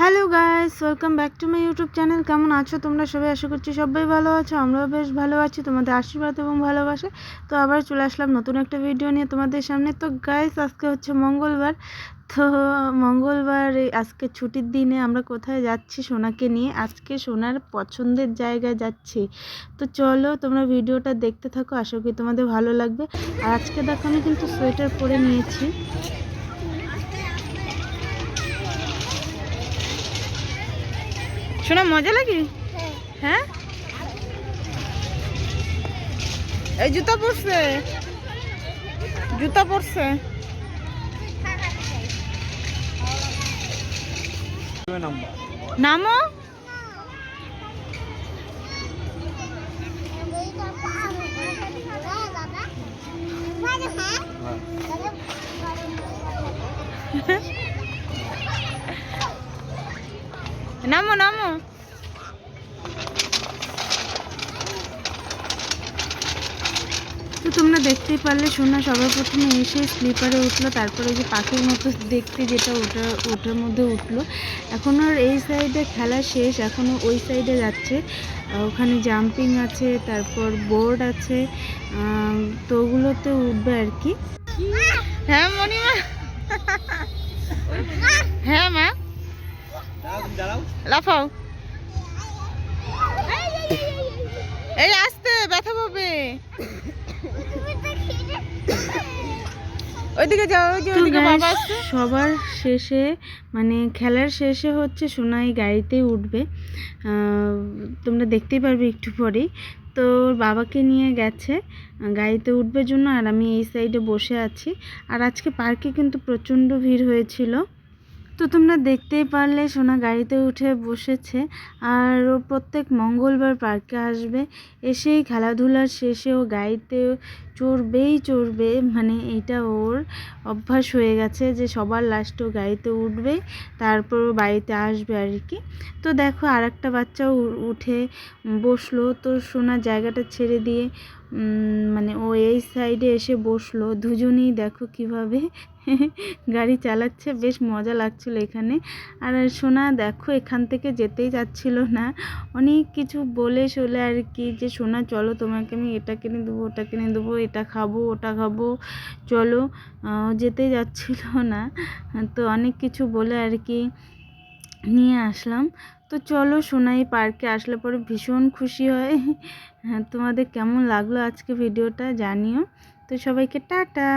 Hello guys welcome back to my YouTube channel কেমন আছো তোমরা? সবাই আশা করছি সবাই ভালো আছো, আমরাও বেশ ভালো আছি, তোমাদের আশীর্বাদ এবং ভালোবাসা। তো আবার চলে আসলাম নতুন একটা ভিডিও নিয়ে তোমাদের সামনে। তো গাইস আজকে হচ্ছে মঙ্গলবার। তো মঙ্গলবার আজকে ছুটির দিনে আমরা কোথায় যাচ্ছি সোনাকে নিয়ে? আজকে সোনার পছন্দের জায়গায় যাচ্ছি। তো চলো তোমরা ভিডিওটা দেখতে থাকো, আশা করি তোমাদের ভালো লাগবে। আর আজকে দেখো আমি কিন্তু সোয়েটার পরে নিয়েছি। শোনা মজা লাগে? হ্যাঁ। এই জুতা পরছে। জুতা পরছে। নামো? নামো নামো তো তোমরা দেখতেই পারলে সোনা সবার প্রথমে এসে স্লিপারে উঠল তারপরে যে পাখির মতো দেখতে যেটা ওটা ওটার মধ্যে উঠল। এখন আর এই সাইডে খেলা শেষ এখনও ওই সাইডে যাচ্ছে। ওখানে জাম্পিং আছে তারপর বোর্ড আছে তো ওগুলোতে উঠবে আর কি। হ্যাঁ মণিমা। লাফাও। এই আসতে ব্যথা পাবে। ওইদিকে যাও ওইদিকে বাবা আসছে। সবার শেষে মানে খেলার শেষে হচ্ছে সোনাই গাড়িতেই উঠবে। তোমরা দেখতেই পারবে একটু পরেই। তো ওর বাবাকে নিয়ে গেছে গাড়িতে উঠবে জন্য আর আমি এই সাইডে বসে আছি। আর আজকে পার্কে কিন্তু প্রচণ্ড ভিড় হয়েছিল। তো তোমরা দেখতেই পারলে সোনা গাড়িতে উঠে বসেছে আর ও প্রত্যেক মঙ্গলবার পার্কে আসবে। এসেই খেলাধুলার শেষে ও গাড়িতে চড়বেই চড়বে মানে এটা ওর অভ্যাস হয়ে গেছে যে সবার লাস্টে ও গাড়িতে উঠবে, তারপর ও বাড়িতে আসবে আর কি। তো দেখো আর একটা বাচ্চাও উঠে বসল। তো সোনার জায়গাটা ছেড়ে দিয়ে মানে ও এই সাইডে এসে বসল। দুজনেই দেখো কীভাবে গাড়ি চালাচ্ছে, বেশ মজা লাগছিল এখানে। আর সোনা দেখো এখান থেকে যেতেই যাচ্ছিল না। অনেক কিছু বলে চলে আর কি যে, সোনা চলো তোমাকে আমি এটা কিনে দেবো, ওটা কিনে দেবো, এটা খাব, ওটা খাব, চলো। যেতেই যাচ্ছিল না। তো অনেক কিছু বলে আর কি। নিয়ে আসলাম। তো চলো সোনাই পার্কে আসলে পরে ভীষণ খুশি হয় হ্যাঁ তোমাদের কেমন লাগল আজকে ভিডিওটা জানিও। তো সবাইকে টাটা।